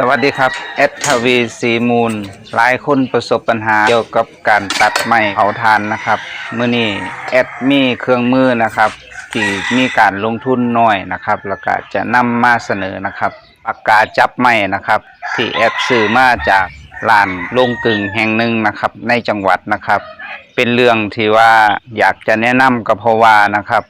สวัสดีครับแอดทวีสีมูล หลายคนประสบปัญหาเกี่ยวกับการตัดไม้เผาทานนะครับเมื่อนี้แอดมีเครื่องมือนะครับที่มีการลงทุนน้อยนะครับ แล้วก็จะนำมาเสนอนะครับปากกาจับไม้นะครับ ที่แอดซื้อมาจากร้านลงกึ่งแห่งหนึ่งนะครับ ในจังหวัดนะครับ เป็นเรื่องที่ว่าอยากจะแนะนำกับเพราะว่านะครับ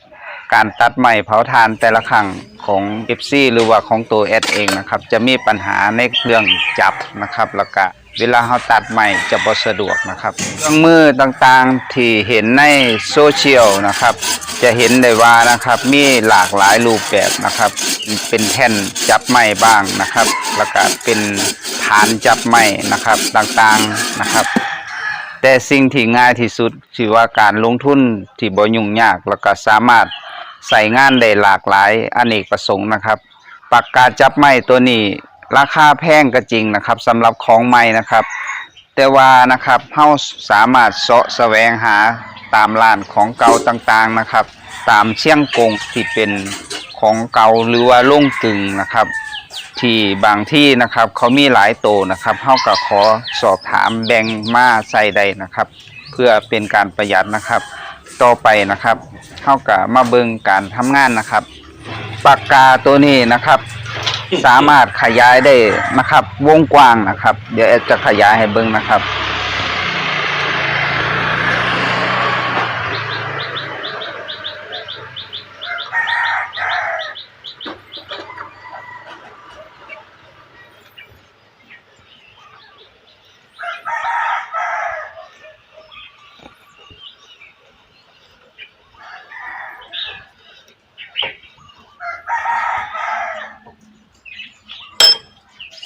การตัดไม้เผาทานแต่ละครั้งของเอฟซีหรือว่าของตัวแอดเองนะครับ จะมีปัญหาในเรื่องจับนะครับแล้วก็เวลาเราตัดไม้จะบ่สะดวกนะครับเครื่องมือต่างๆที่เห็นในโซเชียลนะครับ จะเห็นได้ว่านะครับมีหลากหลายรูปแบบนะครับ เป็นแท่นจับไม้บ้างนะครับ แล้วก็เป็นฐานจับไม้นะครับต่างๆนะครับ แต่สิ่งที่ง่ายที่สุดที่ว่าการลงทุนที่บ่ยุ่งยากแล้วก็สามารถ ใส่งานได้หลากหลายอเนกประสงค์นะครับ ปากกาจับไม้ตัวนี้ราคาแพงก็จริงนะครับสำหรับของใหม่นะครับ แต่ว่านะครับเฮาสามารถเสาะแสวงหาตามร้านของเก่าต่างๆนะครับ ตามเชียงกงที่เป็นของเก่าหรือว่าโล่งกึ่งนะครับ ที่บางที่นะครับเขามีหลายโตนะครับเฮาก็ขอสอบถามแบ่งมาใส่ใดนะครับ เพื่อเป็นการประหยัดนะครับ ต่อไปนะครับเฮากับมาเบิงการทำงานนะครับ ปากกาตัวนี้นะครับ สามารถขยายได้นะครับ วงกว้างนะครับ เดี๋ยวแอดจะขยายให้เบิงนะครับ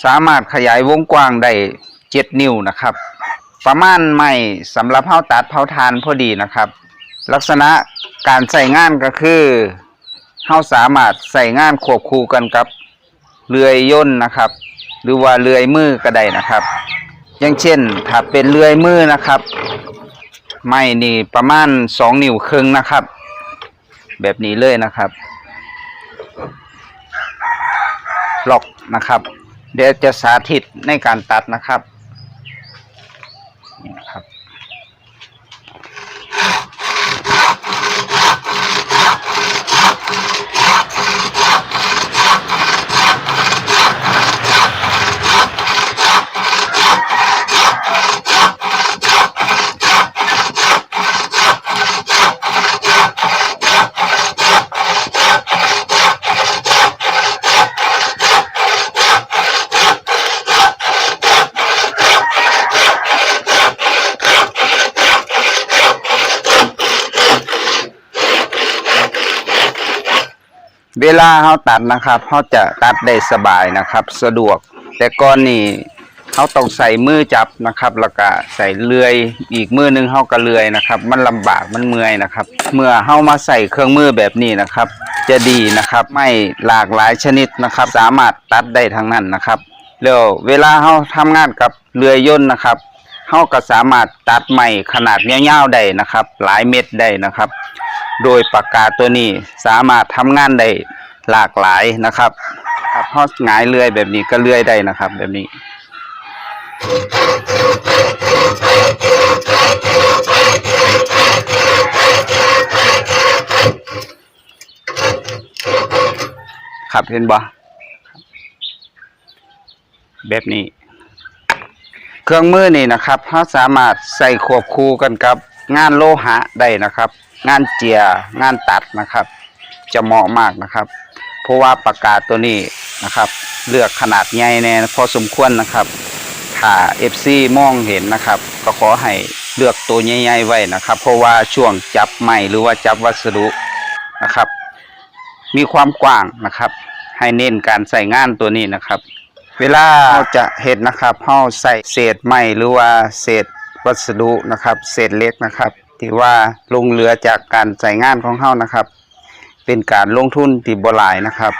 สามารถขยายวงกว้างได้เจ็ดนิ้วนะครับ ประมาณไม่สำหรับเผาตัดเผาทานพอดีนะครับ ลักษณะการใส่งานก็คือเฮาสามารถใส่งานควบคู่กันกับเรือยย่นนะครับ หรือว่าเรือยมือก็ได้นะครับ อย่างเช่นถ้าเป็นเรือยมือนะครับ ไม้นี่ประมาณสองนิ้วครึ่งนะครับ แบบนี้เลยนะครับล็อกนะครับ เดี๋ยวจะสาธิตในการตัดนะครับ เวลาเขาตัดนะครับเขาจะตัดได้สบายนะครับ สะดวก แต่ก่อนนี่เขาต้องใส่มือจับนะครับแล้วก็ใส่เลื่อย อีกมือหนึงเขาก็เลื่อยนะครับ มันลำบากมันเมื่อยนะครับ เมื่อเขามาใส่เครื่องมือแบบนี้นะครับ จะดีนะครับไม่หลากหลายชนิดนะครับ สามารถตัดได้ทั้งนั้นนะครับแล้วเวลาเขาทำงานกับเรือยย่นนะครับเขาก็สามารถตัดไม้ขนาดยาวๆได้นะครับ หลายเม็ดได้นะครับ โดยปากกาตัวนี้สามารถทำงานได้หลากหลายนะครับครับพราะหงายเลื่อยแบบนี้ก็เลื่อยได้นะครับ แบบนี้ ครับเห็นบ่แบบนี้ เครื่องมือนี่นะครับเราสามารถใส่ควบคู่กันกับงานโลหะได้นะครับ งานเจียงานตัดนะครับ จะเหมาะมากนะครับ เพราะว่าปากกาตัวนี้นะครับ เลือกขนาดใหญ่แน่พอสมควรนะครับถ้า FC มองเห็นนะครับ ก็ขอให้เลือกตัวใหญ่ๆไว้นะครับ เพราะว่าช่วงจับไม้หรือว่าจับวัสดุนะครับ มีความกว้างนะครับ ให้เน้นการใส่งานตัวนี้นะครับ เวลาเราจะเห็ดนะครับเราใส่เศษไม้หรือว่าเศษวัสดุนะครับ เศษเล็กนะครับ ถือว่าลงเรือจากการใส่งานของเฮานะครับ เป็นการลงทุนติบบหลายนะครับ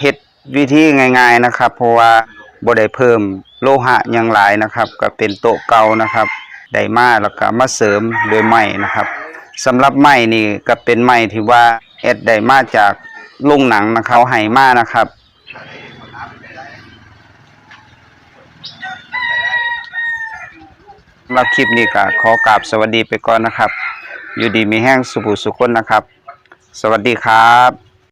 เห็ด วิธีง่ายๆนะครับ เพราะว่าบ่ได้เพิ่มโลหะยังหลายนะครับ ก็เป็นโต๊ะเก่านะครับได้มาแล้วก็มาเสริมด้วยไม้นะครับสำหรับไม้นี่ก็เป็นไม้ที่ว่าแอดได้มาจากโรงหนังนะครับเขาให้มานะครับสำหรับคลิปนี้ก็ขอกราบสวัสดีไปก่อนนะครับ อยู่ดีมีแห้งสุขุสุขคนนะครับ สวัสดีครับ